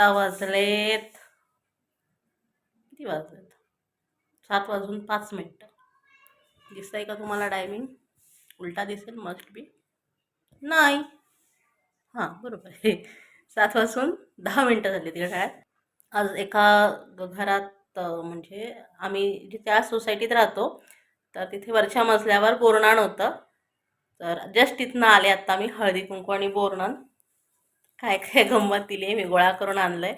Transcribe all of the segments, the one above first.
आत्ता वाजलेत. किती वाजलेत? सात वाजून पाच मिनटं. दिसतंय का तुम्हाला टायमिंग उलटा दिसेल मस्ट बी नाही. हां बरोबर. आहे सात वाजून दहा मिनटं झाली तिकडे शाळेत. आज एका ग- घरात म्हणजे आम्ही जे त्या सोसायटीत राहतो तर तिथे वरच्या मजल्यावर बोरणाण होतं. तर जस्ट तिथनं आले आत्ता मी हळदी कुंकू आणि बोरणाण काय काय गंमत दिली आहे मी गोळा करून आणलंय.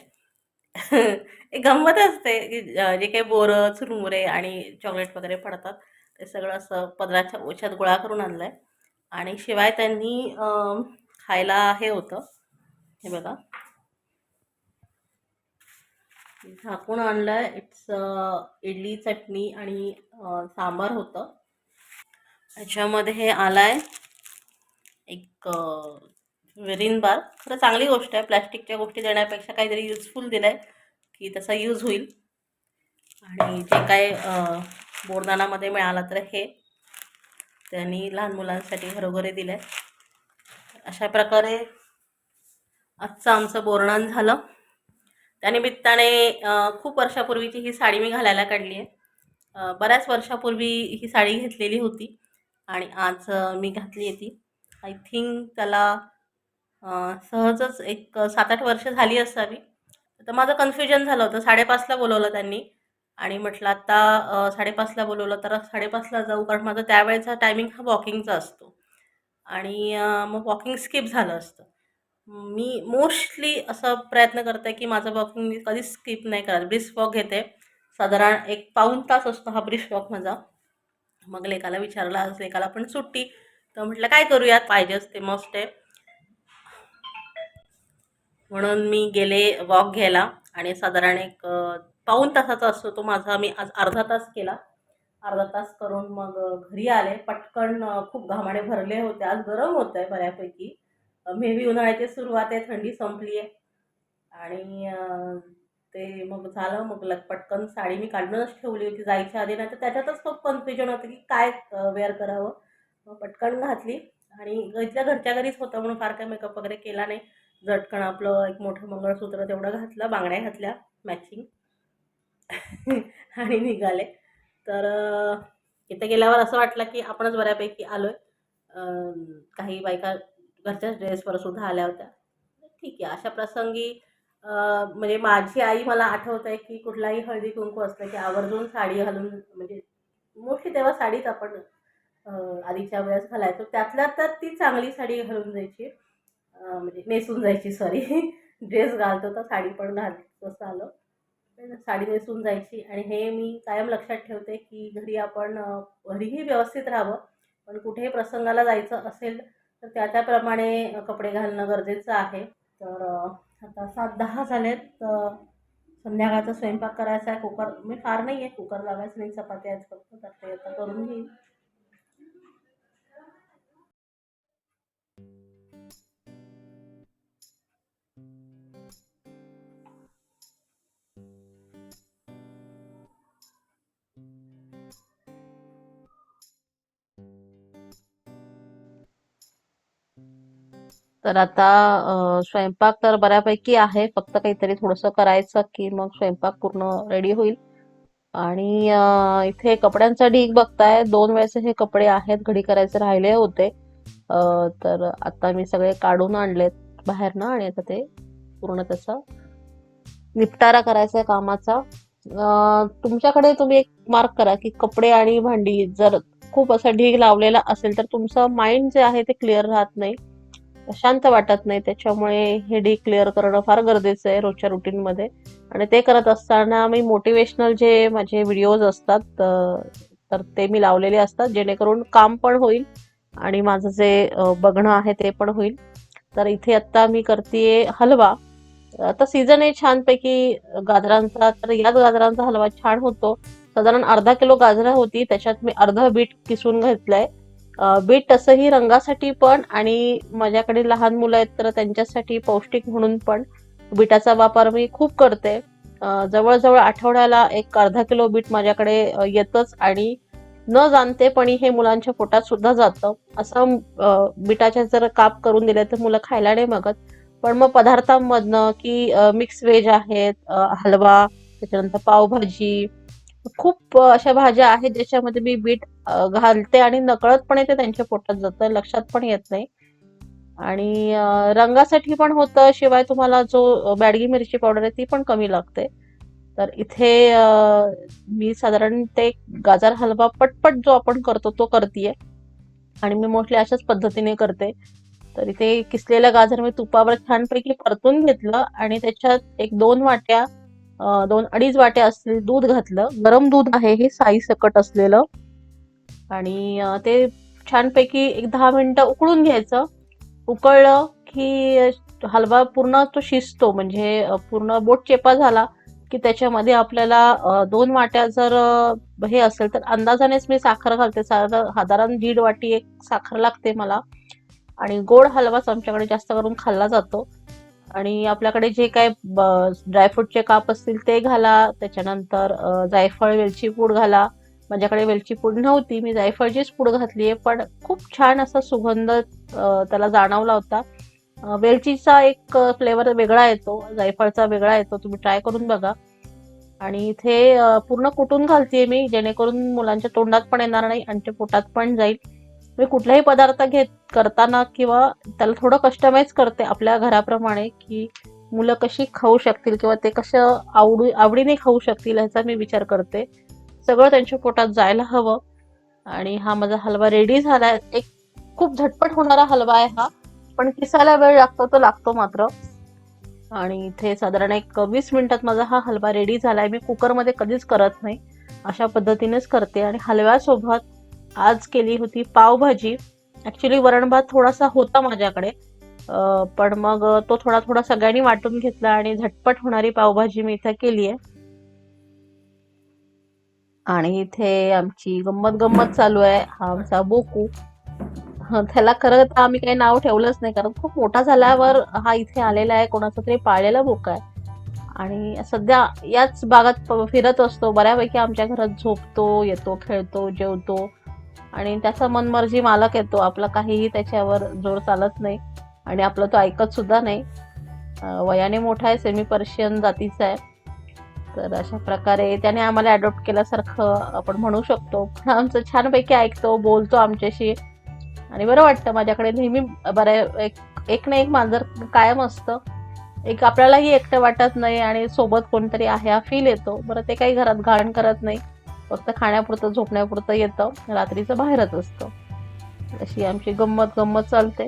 एक गंमत असते की जे काही बोरं चुरमुरे आणि चॉकलेट वगैरे पडतात ते सगळं असं पदराच्या ओछ्यात गोळा करून आणलंय. आणि शिवाय त्यांनी खायला हे होतं. हे बघा. झाकून आणलंय. इट्स इडली चटणी आणि सांबार होतं. याच्यामध्ये हे आहे एक विरीन बार. खरं चांगली गोष्ट आहे. प्लॅस्टिकच्या गोष्टी देण्यापेक्षा काहीतरी युजफुल दिलं आहे की त्याचा यूज होईल. आणि जे काय बोरदानामध्ये मिळालं तर हे त्यांनी लहान मुलांसाठी घरोघरी दिलं आहे अशा प्रकारे आजचं आमचं बोरणान झालं. त्यानिमित्ताने खूप वर्षापूर्वीची ही साडी मी घालायला काढली आहे. बऱ्याच वर्षापूर्वी ही साडी घेतलेली होती. आणि आज मी घातली आहे ती. आय थिंक त्याला सहजच एक सात आठ वर्ष झाली असावी. तर माझं कन्फ्युजन झालं होतं. साडेपाचला बोलवलं त्यांनी. आणि म्हटलं आत्ता साडेपाचला बोलवलं तर साडेपाचला जाऊ कारण माझा त्यावेळेचा टायमिंग हा वॉकिंगचा असतो. आणि मग वॉकिंग स्किप झालं असतं. मी मोस्टली असं प्रयत्न करते की माझं वॉकिंग मी कधीच स्किप नाही करत. ब्रिस्क वॉक घेते. साधारण एक पाऊण तास असतो हा ब्रिस्क वॉक माझा. मग लेकाला विचारला लेकाला पण सुट्टी. तर म्हटलं काय करूयात? पाहिजेच ते मस्ट आहे. म्हणून मी गेले वॉक घ्यायला. आणि साधारण एक पाऊन पाऊण तासाचा असतो तो माझा. मी आज अर्धा तास केला. अर्धा तास करून मग घरी आले. पटकन खूप घामाने भरले होते. आज गरम होत आहे बऱ्यापैकी. मे बी उन्हाळ्याची सुरुवात आहे. थंडी संपली आहे. आणि ते मग झालं. मग लग पटकन साडी मी काढूनच ठेवली होती. जायच्या आधी नाही तर त्याच्यातच खूप कन्फ्युजन होतं की काय वेअर करावं. मग पटकन घातली. आणि इथल्या घरच्या घरीच होतं म्हणून फार काय मेकअप वगैरे केला नाही. जटकण आपलं एक मोठं मंगळसूत्र तेवढं घातलं बांगड्या घातल्या मॅचिंग आणि निघाले. तर इथं इथे गेल्यावर असं वाटलं की आपणच बऱ्यापैकी आलो आहे काही बायका घरच्याच ड्रेसवर सुद्धा आल्या होत्या. ठीक आहे अशा प्रसंगी म्हणजे माझी आई मला आठवत आहे की कुठलाही हळदी कुंकू असलं की आवर्जून साडी घालून म्हणजे मोठी तेव्हा साडीच आपण आधीच्या वेळेस घालायचो. त्यातल्या त्यात ती चांगली साडी घालून जायची. म्हणजे नेसून जायची सॉरी ड्रेस घालतो तर साडी पण घाल तसं आलं. साडी नेसून जायची आणि हे मी कायम लक्षात ठेवते की घरी आपण घरीही व्यवस्थित राहावं. पण कुठेही प्रसंगाला जायचं असेल तर त्या त्याप्रमाणे कपडे घालणं गरजेचं आहे. तर आता सात दहा झालेत तर संध्याकाळचा स्वयंपाक करायचा आहे. कुकर मी फार नाही आहे कुकर लावायचं नाही चपाती आज फक्त तर ते आता करून घेईन. तर आता स्वयंपाक तर बऱ्यापैकी आहे. फक्त काहीतरी थोडंसं करायचं की मग स्वयंपाक पूर्ण रेडी होईल. आणि इथे कपड्यांचा ढीग बघताय. दोन वेळेचे हे कपडे आहेत. घडी करायचे राहिले होते. तर आता मी सगळे काढून आणलेत बाहेरनं आणि आता ते पूर्ण त्याचा निपटारा करायचा आहे कामाचा. तुमच्याकडे तुम्ही एक मार्क करा की कपडे आणि भांडी जर खूप असा ढीग लावलेला असेल तर तुमचं माइंड जे आहे ते क्लिअर राहत नाही. शांत वाटत नाही. त्याच्यामुळे हे डी क्लिअर करणं फार गरजेचं आहे रोजच्या रुटीनमध्ये आणि ते करत असताना मी मोटिवेशनल जे माझे व्हिडिओज असतात तर ते मी लावलेले असतात. जेणेकरून काम पण होईल आणि माझं जे बघणं आहे ते पण होईल. तर इथे आत्ता मी करते हलवा. आता सीझन आहे छानपैकी. गाजरांचा तर याच गाजरांचा हलवा छान होतो. साधारण अर्धा किलो गाजरं होती. त्याच्यात मी अर्धा बीट किसून घेतलंय. बीट तसंही रंगासाठी पण आणि माझ्याकडे लहान मुलं आहेत तर त्यांच्यासाठी पौष्टिक म्हणून पण बीटाचा वापर मी खूप करते. जवळजवळ आठवड्याला एक अर्धा किलो बीट माझ्याकडे येतच आणि न जाणते पण हे मुलांच्या पोटात सुद्धा जातं. असं बिटाच्या जर काप करून दिले तर मुलं खायला नाही मागत पण मग पदार्थांमधनं की मिक्स व्हेज आहेत हलवा त्याच्यानंतर पावभाजी खूप अशा भाज्या आहेत ज्याच्यामध्ये मी बीट घालते आणि नकळतपणे ते त्यांच्या पोटात जातं लक्षात पण येत नाही. आणि रंगासाठी पण होतं शिवाय तुम्हाला जो बॅडगी मिरची पावडर आहे ती पण कमी लागते. तर इथे मी साधारण ते गाजर हलवा पटपट जो आपण करतो तो करते आणि मी मोस्टली अशाच पद्धतीने करते. तर इथे किसलेलं गाजर मी तुपावर छानपैकी परतून घेतलं आणि त्याच्यात एक दोन वाट्या दोन अडीच वाट्या असलेलं दूध घातलं. गरम दूध आहे हे साई सकट असलेलं. आणि ते छानपैकी एक दहा मिनटं उकळून घ्यायचं. उकळलं की हलवा पूर्ण तो शिजतो. म्हणजे पूर्ण बोट चेपा झाला की त्याच्यामध्ये आपल्याला दोन वाट्या जर हे असेल तर अंदाजानेच मी साखर घालते. साधारण दीड वाटी एक साखर लागते मला. आणि गोड हलवाच आमच्याकडे जास्त करून खाल्ला जातो. आणि आपल्याकडे जे काय ड्रायफ्रूटचे काप असतील ते घाला. त्याच्यानंतर जायफळ वेलची पूड घाला. माझ्याकडे वेलची पूड नव्हती. मी जायफळचीच पूड घातली आहे पण खूप छान असा सुगंध त्याला जाणवला होता. वेलचीचा एक फ्लेवर वेगळा येतो. जायफळचा वेगळा येतो. तुम्ही ट्राय करून बघा. आणि इथे पूर्ण कुटून घालते मी. जेणेकरून मुलांच्या तोंडात पण येणार नाही आणि ते पोटात पण जाईल. मी कुठलाही पदार्थ घेत करताना किंवा त्याला थोडं कस्टमाइज करते आपल्या घराप्रमाणे की मुलं कशी खाऊ शकतील किंवा ते कसं आवडू आवडीने खाऊ शकतील ह्याचा मी विचार करते. सगळं त्यांच्या पोटात जायला हवं. आणि हा माझा हलवा रेडी झालाय एक खूप झटपट होणारा हलवा आहे हा. पण किसायला वेळ लागतो तो लागतो मात्र. आणि इथे साधारण एक वीस मिनिटात माझा हा हलवा रेडी झालाय. मी कुकरमध्ये कधीच करत नाही. अशा पद्धतीनेच करते. आणि हलव्यासोबत आज केली होती पावभाजी. ऍक्च्युली वरण भात थोडासा होता माझ्याकडे. पण मग तो थोडा थोडा सगळ्यांनी वाटून घेतला आणि झटपट होणारी पावभाजी मी इथे केली आहे. आणि इथे आमची गंमत गंमत चालू आहे. हा आमचा बोकू. त्याला खरं तर आम्ही काही नाव ठेवलंच नाही कारण खूप मोठा झाल्यावर हा इथे आलेला आहे. कोणाचा तरी पाळलेला बोका आहे. आणि सध्या याच भागात फिरत असतो. बऱ्यापैकी आमच्या घरात झोपतो येतो खेळतो जेवतो. आणि त्याचा मनमर्जी मालक येतो. आपला काहीही त्याच्यावर जोर चालत नाही. आणि आपलं तो ऐकत सुद्धा नाही. वयाने मोठा आहे सेमी पर्शियन जातीचा आहे. तर अशा प्रकारे त्याने आम्हाला अडॉप्ट केल्यासारखं आपण म्हणू शकतो. पण आमचं छानपैकी ऐकतो बोलतो आमच्याशी. आणि बरं वाटतं माझ्याकडे नेहमी बरं एक एक ना एक मांजर कायम असतं. एक आपल्यालाही एकटं वाटत नाही आणि सोबत कोणतरी आहे हा फील येतो. बरं ते काही घरात घाण करत नाही. फक्त खाण्यापुरतं झोपण्यापुरतं येतं. रात्रीचं बाहेरच असतं. अशी आमची गंमत गंमत चालते.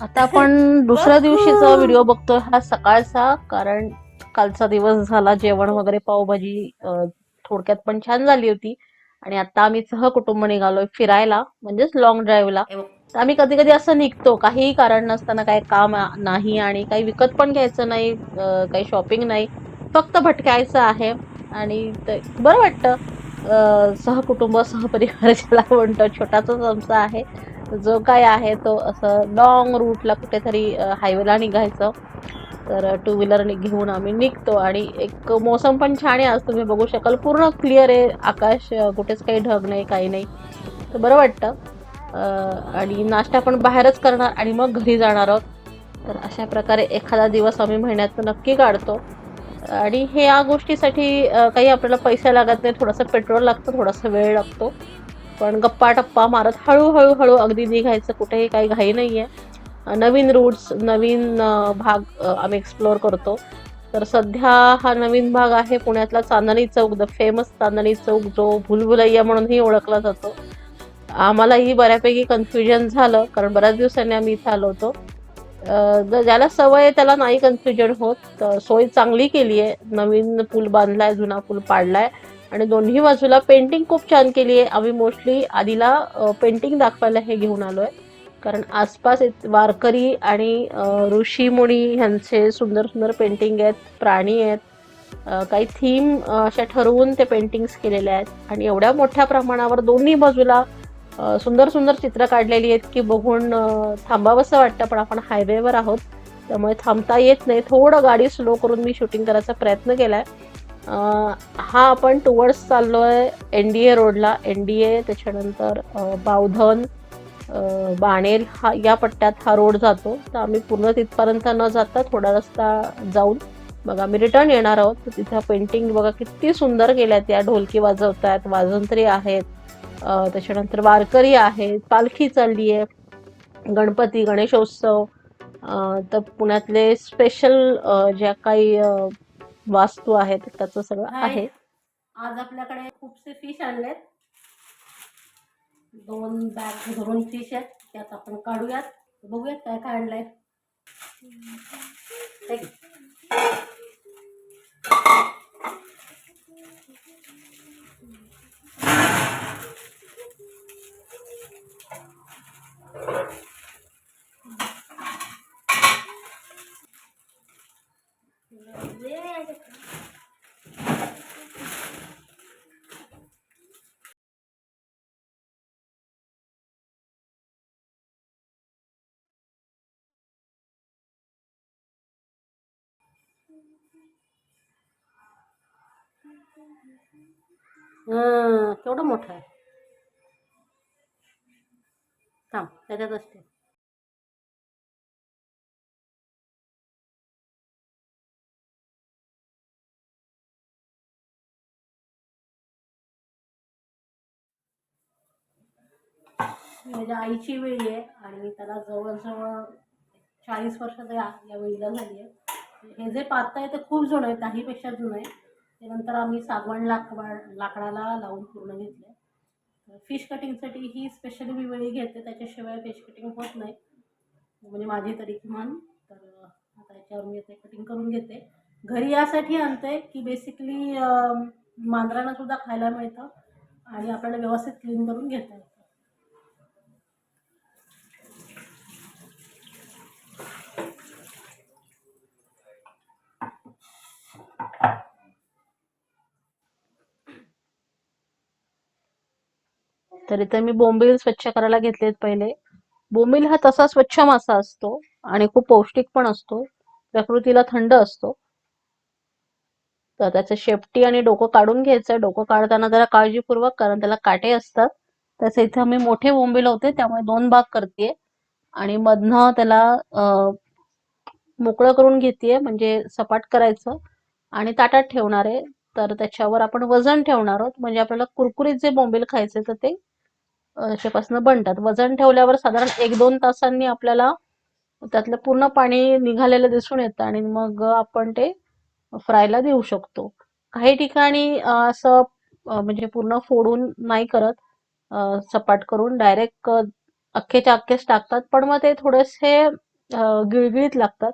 आता आपण दुसऱ्या दिवशीचा व्हिडिओ बघतोय हा सकाळचा कारण कालचा दिवस झाला जेवण वगैरे पावभाजी थोडक्यात पण छान झाली होती. आणि आता आम्ही सहकुटुंब निघालोय फिरायला म्हणजेच लॉंग ड्राईव्हला आम्ही कधी कधी असं निघतो काहीही कारण नसताना काही काम नाही आणि काही विकत पण घ्यायचं नाही काही शॉपिंग नाही. फक्त भटकायचं आहे आणि बरं वाटतं. सहकुटुंब सहपरिवार ज्याला म्हणतो. छोटासा आमचा आहे. जो काय आहे तो असं लॉंग रूटला कुठेतरी हायवेला निघायचं. तर टू व्हीलरने घेऊन आम्ही निघतो आणि एक मोसम पण छान आहे आज तुम्ही बघू शकाल. पूर्ण क्लिअर आहे. आकाश कुठेच काही ढग नाही काही नाही. तर बरं वाटतं. आणि नाश्ता पण बाहेरच करणार आणि मग घरी जाणार आहोत. तर अशा प्रकारे एखादा दिवस आम्ही महिन्यात नक्की काढतो. आणि हे या गोष्टीसाठी काही आपल्याला पैसे लागत नाही थोडंसं पेट्रोल लागतं थोडासा वेळ लागतो. पण गप्पा टप्पा मारत हळूहळू हळू अगदी निघायचं कुठेही काही घाई नाही आहे नवीन रूट्स नवीन भाग आम्ही एक्सप्लोअर करतो. तर सध्या हा नवीन भाग आहे पुण्यातला चांदणी चौक द फेमस चांदणी चौक जो भुलभुलैया म्हणूनही ओळखला जातो. आम्हालाही बऱ्यापैकी कन्फ्युजन झालं कारण बऱ्याच दिवसांनी आम्ही इथं आलो होतो. ज्याला सवय आहे त्याला नाही कन्फ्युजन होत. सोय चांगली केली आहे. नवीन पूल बांधलाय जुना पूल पाडलाय. आणि दोन्ही बाजूला पेंटिंग खूप छान केली आहे. आम्ही मोस्टली आधीला पेंटिंग दाखवायला हे घेऊन आलो आहे कारण आसपास वारकरी आणि ऋषीमुनी ऋषी मुनी ह्यांचे सुंदर सुंदर पेंटिंग आहेत प्राणी आहेत. काही थीम अशा ठरवून ते पेंटिंग्स केलेले आहेत. आणि एवढ्या मोठ्या प्रमाणावर दोन्ही बाजूला सुंदर सुंदर चित्र काढलेली आहेत की बघून थांबावंसं वाटतं पण आपण हायवेवर आहोत. त्यामुळे थांबता येत नाही. थोडं गाडी स्लो करून मी शूटिंग करायचा प्रयत्न केलाय. आहे हा आपण टुवर्ड्स चाललोय एन डी ए रोडला एन डी ए त्याच्यानंतर बावधन बाणेर हा या पट्ट्यात हा रोड जातो. तर आम्ही पूर्ण तिथपर्यंत न जाता थोडा रस्ता जाऊन मग आम्ही रिटर्न येणार आहोत. तर तिथं पेंटिंग बघा किती सुंदर केल्यात या ढोलकी वाजवतात वाजंत्री आहेत. त्याच्यानंतर वारकरी आहेत पालखी चालली आहे गणपती गणेशोत्सव. तर पुण्यातले स्पेशल ज्या काही वास्तू आहेत त्याचं सगळं. आहे. आज आपल्याकडे खूपसे फिश आणलेत. दोन बॅग भरून फिश आहेत. त्यात आपण काढूयात. बघूयात काय काय आणलंय. हे घे. हं, केवढं मोठं आहे. थांब त्याच्यात असते. माझ्या आईची वेळी आहे आणि त्याला जवळजवळ चाळीस वर्ष तर या वेळीला झाली आहे. हे जे पाहताय ते खूप जुनं आहे त्याहीपेक्षा जुनं आहे. त्यानंतर आम्ही सागवण लाकवाड लाकडाला लावून पूर्ण घेतलं फिश कटिंगसाठी ही स्पेशली मी वेळी घेते त्याच्याशिवाय फिश कटिंग होत नाही. म्हणजे माझी तरी किमान. तर आता याच्यावर मी ते कटिंग करून घेते. घरी यासाठी आणते की बेसिकली मांजरांना सुद्धा खायला मिळतं आणि आपल्याला व्यवस्थित क्लीन करून घेता येतं. तर इथे मी बोंबील स्वच्छ करायला घेतलेत पहिले. बोंबील हा तसा स्वच्छ मासा असतो आणि खूप पौष्टिक पण असतो. प्रकृतीला थंड असतो. तर त्याचं शेपटी आणि डोकं काढून घ्यायचं. डोकं काढताना जरा काळजीपूर्वक कारण त्याला काटे असतात. तसे इथे मी मोठे बोंबील होते त्यामुळे दोन भाग करते आणि मधनं त्याला मोकळं करून घेतेय म्हणजे सपाट करायचं. आणि ताटात ठेवणार आहे. तर त्याच्यावर आपण वजन ठेवणार आहोत. म्हणजे आपल्याला कुरकुरीत जे बोंबील खायचे तर ते अशापासून बनतात. वजन ठेवल्यावर साधारण एक दोन तासांनी आपल्याला त्यातलं पूर्ण पाणी निघालेलं दिसून येतं आणि मग आपण ते फ्रायला देऊ शकतो. काही ठिकाणी असं म्हणजे पूर्ण फोडून नाही करत. सपाट करून डायरेक्ट अख्खेच्या अख्खेच टाकतात. पण मग ते थोडेसे गिळगिळीत लागतात.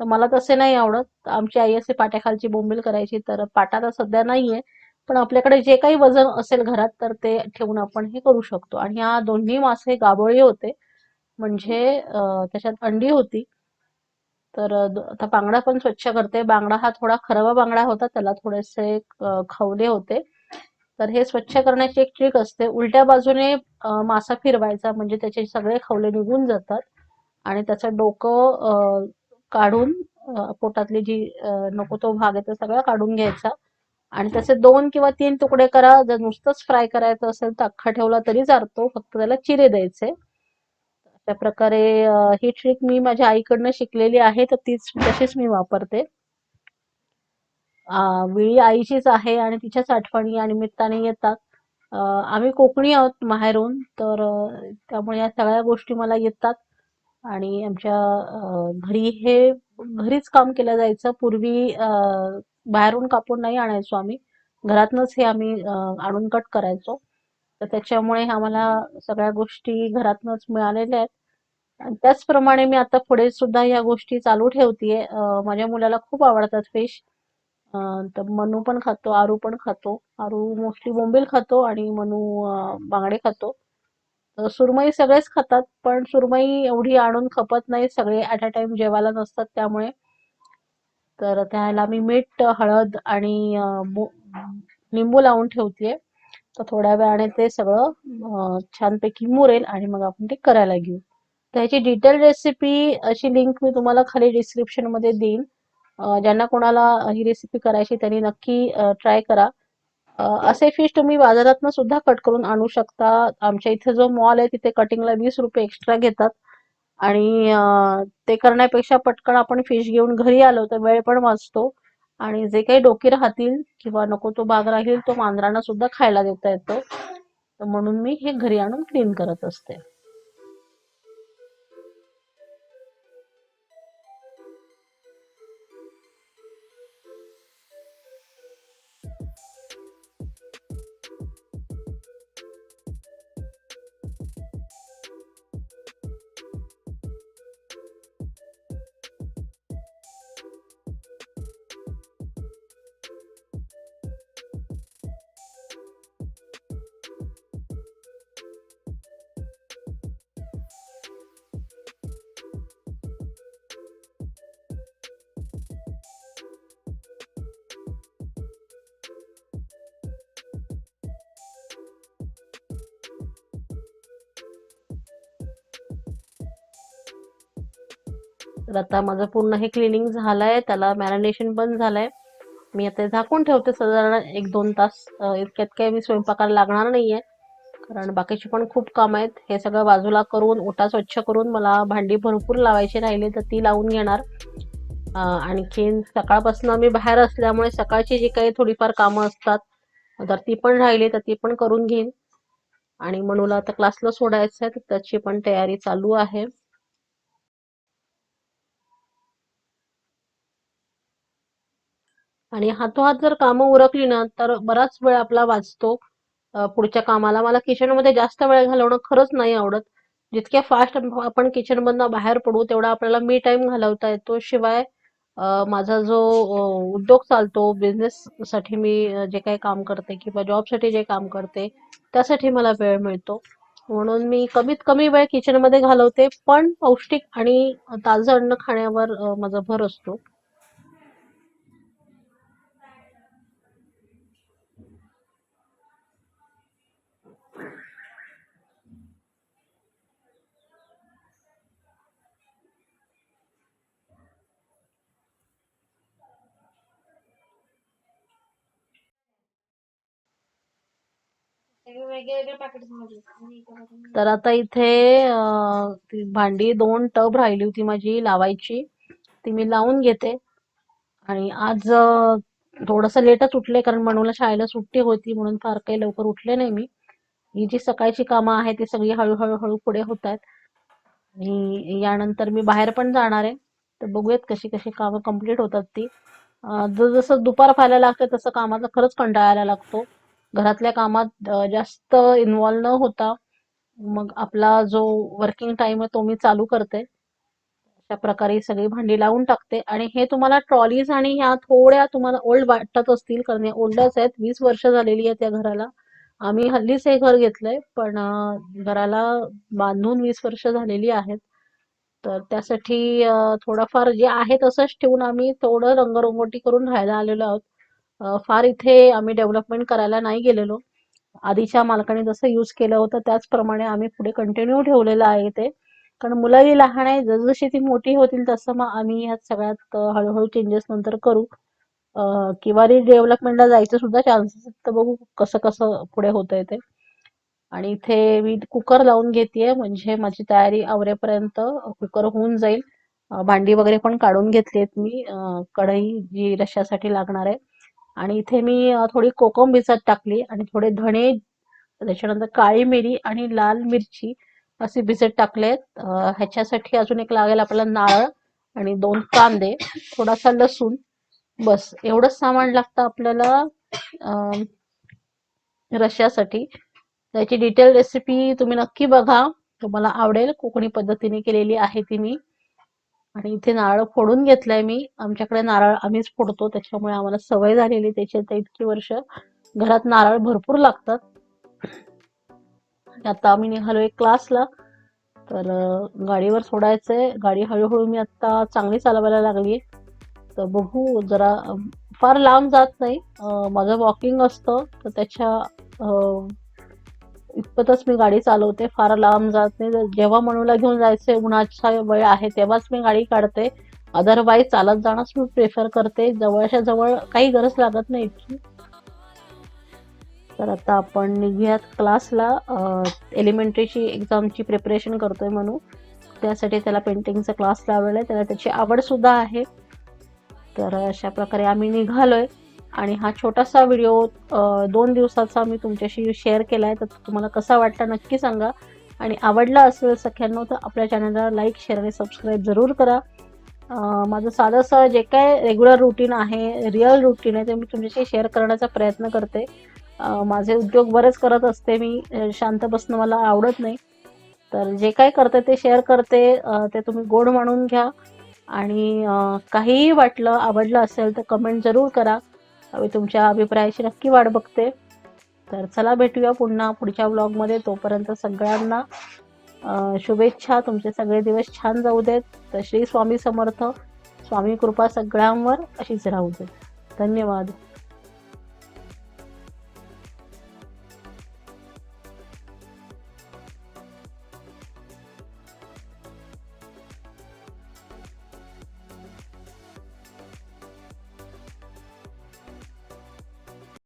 तर मला तसे नाही आवडत. आमची आई असे पाट्याखालची बोंबील करायची तर पाटा तर सध्या नाहीये. पण आपल्याकडे जे काही वजन असेल घरात तर ते ठेवून आपण हे करू शकतो. आणि ह्या दोन्ही मासे गाबोळी होते. म्हणजे त्याच्यात अंडी होती. तर आता बांगडा पण स्वच्छ करते. बांगडा हा थोडा खरवा बांगडा होता. त्याला थोडेसे खवले होते. तर हे स्वच्छ करण्याची एक ट्रिक असते. उलट्या बाजूने मासा फिरवायचा. म्हणजे त्याचे सगळे खवले निघून जातात. आणि त्याचं डोकं काढून पोटातली जी नको तो भाग आहे तो सगळा काढून घ्यायचा. आणि त्याचे दोन किंवा तीन तुकडे करा. जर नुसतंच फ्राय करायचं असेल तर अख्खा ठेवला तरी चालतो. फक्त त्याला चिरे द्यायचे. अशा प्रकारे ही ट्रिक मी माझ्या आईकडनं शिकलेली आहे तर तीच तशीच मी वापरते. विळी आईचीच आहे आणि तिच्याच आठवणी या निमित्ताने येतात. आम्ही कोकणी आहोत माहेरून तर त्यामुळे या सगळ्या गोष्टी मला येतात. आणि आमच्या घरी हे घरीच काम केलं जायचं. पूर्वी बाहेरून कापून नाही आणायचो आम्ही. घरातनच हे आम्ही आणून कट करायचो. तर त्याच्यामुळे आम्हाला सगळ्या गोष्टी घरातनच मिळालेल्या आहेत. आणि त्याचप्रमाणे मी आता पुढे सुद्धा या गोष्टी चालू ठेवतेय. माझ्या मुलाला खूप आवडतात फिश तर मनू पण खातो आरू पण खातो. आरू मोस्टली बोंबील खातो आणि मनू बांगडे खातो. सुरमई सगळेच खातात पण सुरमई एवढी आणून खपत नाही. सगळे ॲट अ टाइम जेवायला नसतात त्यामुळे तर त्याला मी मीठ हळद आणि लिंबू लावून ठेवतेय. तर थोड्या वेळाने ते सगळं छानपैकी मुरेल आणि मग आपण ते करायला घेऊ. त्याची डिटेल रेसिपी अशी लिंक मी तुम्हाला खाली डिस्क्रिप्शनमध्ये देईन. ज्यांना कोणाला ही रेसिपी करायची त्यांनी नक्की ट्राय करा. असे फिश तुम्ही बाजारातनं सुद्धा कट करून आणू शकता. आमच्या इथे जो मॉल आहे तिथे कटिंगला वीस रुपये एक्स्ट्रा घेतात. आणि ते करण्यापेक्षा पटकन आपण फिश घेऊन घरी आलो तर वेळ पण वाचतो. आणि जे काही डोके राहतील किंवा नको तो भाग राहील तो मांजरांना सुद्धा खायला देता येतो. तर म्हणून मी हे घरी आणून क्लीन करत असते. तर आता माझं पूर्ण हे क्लिनिंग झालंय त्याला मॅरिनेशन पण झालंय. मी आता झाकून ठेवते साधारण एक दोन तास. इतक्यात काही मी स्वयंपाकाला लागणार नाहीये. कारण बाकीची पण खूप काम आहेत. हे सगळं बाजूला करून ओटा स्वच्छ करून मला भांडी भरपूर लावायची राहिली तर ती लावून घेणार. आणखीन सकाळपासून मी बाहेर असल्यामुळे सकाळची जी काही थोडीफार कामं असतात तर ती पण राहिली तर ती पण करून घेईन. आणि मनूला आता क्लासला सोडायचं आहे तर त्याची पण तयारी चालू आहे. आणि हातोहात जर कामं उरकली ना तर बराच वेळ आपला वाचतो. पुढच्या कामाला. मला किचनमध्ये जास्त वेळ घालवणं खरंच नाही आवडत. जितक्या फास्ट आपण किचन मधनं बाहेर पडू तेवढा आपल्याला मी टाइम घालवता येतो. शिवाय माझा जो उद्योग चालतो बिझनेस साठी मी जे काही काम करते किंवा जॉबसाठी जे काम करते त्यासाठी मला वेळ मिळतो. म्हणून मी कमीत कमी वेळ किचनमध्ये घालवते पण पौष्टिक आणि ताजं अन्न खाण्यावर माझा भर असतो. तर आता इथे ती भांडी दोन टब राहिली होती माझी लावायची. ती मी लावून घेते. आणि आज अ, थोडंसं लेटच उठले कारण मनूला शाळेला सुट्टी होती म्हणून फार काही लवकर उठले नाही मी. ही जी सकाळची कामं आहेत ती सगळी हळूहळू हळू पुढे होत आहेत. आणि यानंतर मी बाहेर पण जाणार आहे. तर बघूयात कशी कशी कामं कंप्लीट होतात ती. अं, जसं दुपार व्हायला लागते तसं कामाचा खरंच कंटाळायला लागतो. घरातल्या कामात जास्त इन्वॉल्व न होता मग आपला जो वर्किंग टाइम आहे तो मी चालू करते. अशा प्रकारे सगळी भांडी लावून टाकते. आणि हे तुम्हाला ट्रॉलीज आणि ह्या थोड्या तुम्हाला ओल्ड वाटत असतील कारण ओल्डच आहेत वीस वर्ष झालेली आहेत त्या घराला. आम्ही हल्लीच हे घर घेतलंय पण घराला बांधून वीस वर्ष झालेली आहेत. तर त्यासाठी थोडंफार जे आहे तसंच ठेवून आम्ही थोडं रंगरंगोटी करून राहायला आलेलो आहोत. फार इथे आम्ही डेव्हलपमेंट करायला नाही गेलेलो. आधीच्या मालकाने जसं यूज केलं होतं त्याचप्रमाणे आम्ही पुढे कंटिन्यू ठेवलेलं आहे ते. कारण मुलंही लहान आहे जसजशी ती मोठी होतील तसं मग आम्ही ह्या सगळ्यात हळूहळू चेंजेस नंतर करू. किंवा रिडेव्हलपमेंटला जायचं सुद्धा चान्सेस तर बघू कसं कसं पुढे होतंय ते. आणि इथे मी कुकर लावून घेतेय म्हणजे माझी तयारी आवरेपर्यंत कुकर होऊन जाईल. भांडी वगैरे पण काढून घेतलीत मी. कढई जी रश्यासाठी लागणार आहे आणि इथे मी थोडी कोकम भिजत टाकली आणि थोडे धणे त्याच्यानंतर काळी मिरी आणि लाल मिरची असे भिजत टाकलेत. ह्याच्यासाठी अजून एक लागेल आपल्याला नारळ आणि दोन कांदे थोडासा लसूण. बस एवढंच सामान लागतं आपल्याला रश्यासाठी. त्याची डिटेल रेसिपी तुम्ही नक्की बघा. तुम्हाला आवडेल कोकणी पद्धतीने केलेली आहे ती मी. आणि इथे नारळ फोडून घेतलाय मी. आमच्याकडे नारळ आम्हीच फोडतो त्याच्यामुळे आम्हाला सवय झालेली त्याची आता इतकी वर्ष घरात नारळ भरपूर लागतात. आता आम्ही निघालोय क्लासला तर गाडीवर सोडायचंय. गाडी हळूहळू मी आता चांगली चालवायला लागली. तर बघू जरा फार लांब जात नाही. माझं वॉकिंग असतं. तर त्याच्या इतपतच मी गाडी चालवते फार लांब जात नाही. जेव्हा मनूला घेऊन जायचंय उन्हाचा वेळ आहे तेव्हाच मी गाडी काढते. अदरवाईज चालत जाणंच मी प्रेफर करते. जवळच्या जवळ काही गरज लागत नाही इतकी. तर आता आपण निघूयात क्लासला एलिमेंटरीची एक्झामची प्रिपरेशन करतोय म्हणून त्यासाठी त्याला पेंटिंगचा क्लास लावलेला आहे. त्याला त्याची आवड सुद्धा आहे. तर अशा प्रकारे आम्ही निघालोय. आणि हा छोटासा व्हिडिओ दोन दिवसाचा मी तुमच्याशी शेअर केला आहे तर तुम्हाला कसा वाटला नक्की सांगा. आणि आवडला असेल सख्यांनो तर आपल्या चॅनलला लाईक शेअर आणि सबस्क्राईब जरूर करा. माझं साधंसं जे काय रेग्युलर रुटीन आहे रिअल रुटीन आहे ते मी तुमच्याशी शेअर करण्याचा प्रयत्न करते. माझे उद्योग बरेच करत असते मी शांत बसणं मला आवडत नाही. तर जे काय करते ते शेअर करते ते तुम्ही गोड म्हणून घ्या. आणि काहीही वाटलं आवडलं असेल तर कमेंट जरूर करा. मी तुमच्या अभिप्रायाची नक्की वाट बघते. तर चला भेटूया पुन्हा पुढच्या ब्लॉगमध्ये तोपर्यंत सगळ्यांना शुभेच्छा. तुमचे सगळे दिवस छान जाऊ देत. तर श्री स्वामी समर्थ. स्वामी कृपा सगळ्यांवर अशीच राहू देत. धन्यवाद.